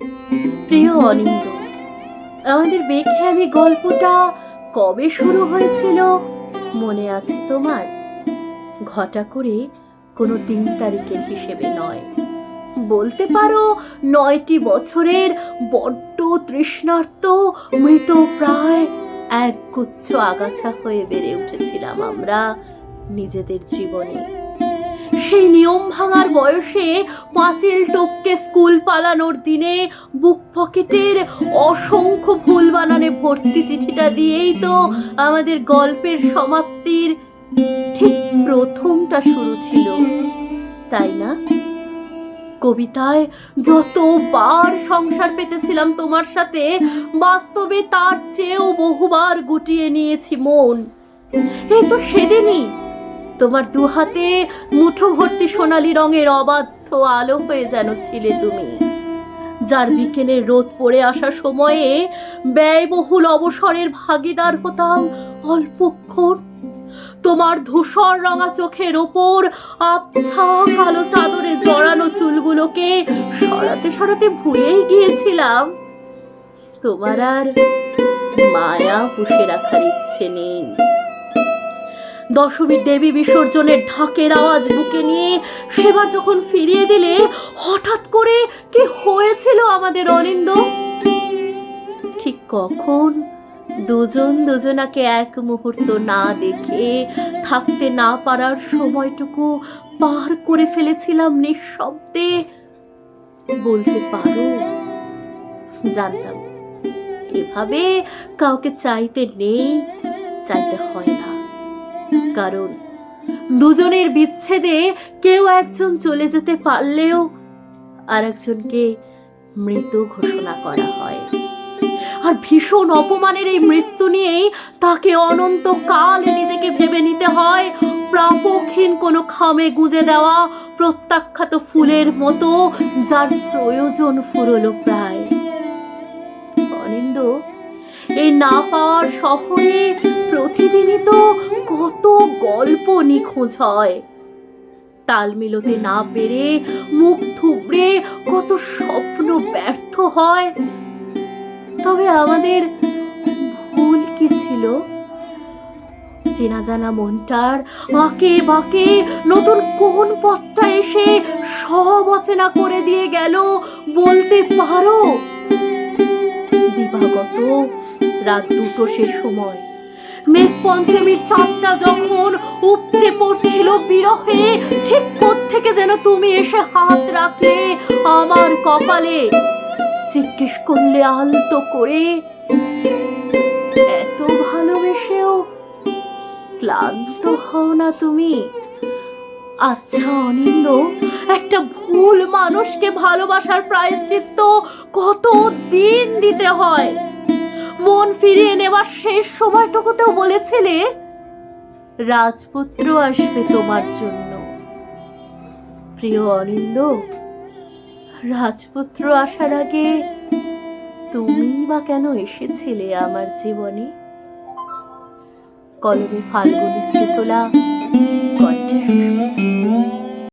প্রিয় অনিন্দ, আমাদের বেখেয়ালি গল্পটা কবে শুরু হয়েছিল মনে আছে তোমার? ঘটা করে কোনো দিন তারিখের হিসেবে নয়। বলতে পারো নয়টি বছরের বড্ড তৃষ্ণার্ত মৃত প্রায় একগুচ্ছ আগাছা হয়ে বেড়ে উঠেছিলাম আমরা নিজেদের জীবনে। সেই নিয়ম ভাঙার বয়সে পাঁচিল টপকে স্কুল পালানোর দিনে বুক পকেটের অসংখ্য ভুল বানানে ভর্তি চিঠিটা দিয়েই তো আমাদের গল্পের সমাপ্তির ঠিক প্রথমটা শুরু ছিল। তাই না? কবিতায় যতবার সংসার পেতেছিলাম তোমার সাথে, বাস্তবে তার চেয়েও বহুবার গুটিয়ে নিয়েছি মন। এই তো সেদিনই তোমার দু হাতে মুঠো ভর্তি সোনালি রঙের অবাধ্য আলো হয়ে যেন ছিলে তুমি। যার বিকেলের রোদ পড়ে আসার সময়ে ব্যয়বহুল অবসরের ভাগিদার হতাম অল্পক্ষণ তোমার ধূসর রঙা চোখের ওপর আবছা কালো চাদরে জড়ানো চুলগুলোকে সরাতে সরাতে ভুলেই গিয়েছিলাম। তোমার আর মায়া পুষে রাখার ইচ্ছে নেই। দশমীর দেবী বিসর্জনের ঢাকের আওয়াজ বুকে নিয়ে সেবার যখন ফিরিয়ে দিলে, হঠাৎ করে কি হয়েছিল আমাদের অনিন্দ? ঠিক কখন? দুজন দুজনাকে এক মুহূর্ত না দেখে থাকতে না পারার সময়টুকু পার করে ফেলেছিলাম নিঃশব্দে। বলতে পারো, জানতাম এভাবে কাউকে চাইতে নেই, চাইতে হয় না। কারণ। দুজনের বিচ্ছেদে কেউ একজন চলে যেতে পারলেও আর একজনকে মৃত ঘোষণা করা হয়। আর ভীষণ অপমানের এই মৃত্যু নিয়েই তাকে অনন্ত কালে নিজেকে ভেবে নিতে হয়। প্রাপকহীন কোনো খামে গুজে দেওয়া প্রত্যাখ্যাত ফুলের মতো, যার প্রয়োজন ফুরলো প্রায়। অনিন্দ না পাওয়ার শহরে প্রতিদিনই তো কত গল্প নিখোঁজ হয়। তাল মিলতে না পেরে মুখ থুবড়ে কত স্বপ্ন ব্যর্থ হয়। তবে আমাদের ভুল কি ছিল? চেনা জানা মনটার আঁকে বাঁকে নতুন কোন পথটা এসে সব অচেনা করে দিয়ে গেল বলতে পারো? রাত দুটো সে সময়। মেঘ পঞ্চমীর চাঁদটা যখন উপচে পড়ছিল বিরহে, ঠিক থেকে যেন তুমি এসে হাত রাখলে আমার কপালে? জিজ্ঞেস করলে আলতো করে, এত ভালোবেসেও ক্লান্ত হও না তুমি? আচ্ছা অনিন্দ একটা ভুল মানুষকে ভালোবাসার প্রায়শ্চিত্ত কত দিন দিতে হয়? মন ফিরিয়ে নেবার শেষ সময়টুকুতেও বলেছিলে, রাজপুত্র আসবে তোমার জন্য। প্রিয় অনিন্দ, রাজপুত্র আসার আগে তুমি বা কেন এসেছিলে আমার জীবনে? কলমে ফাল্গুনি স্থিতলা কণ্ঠে সুস্মিতা।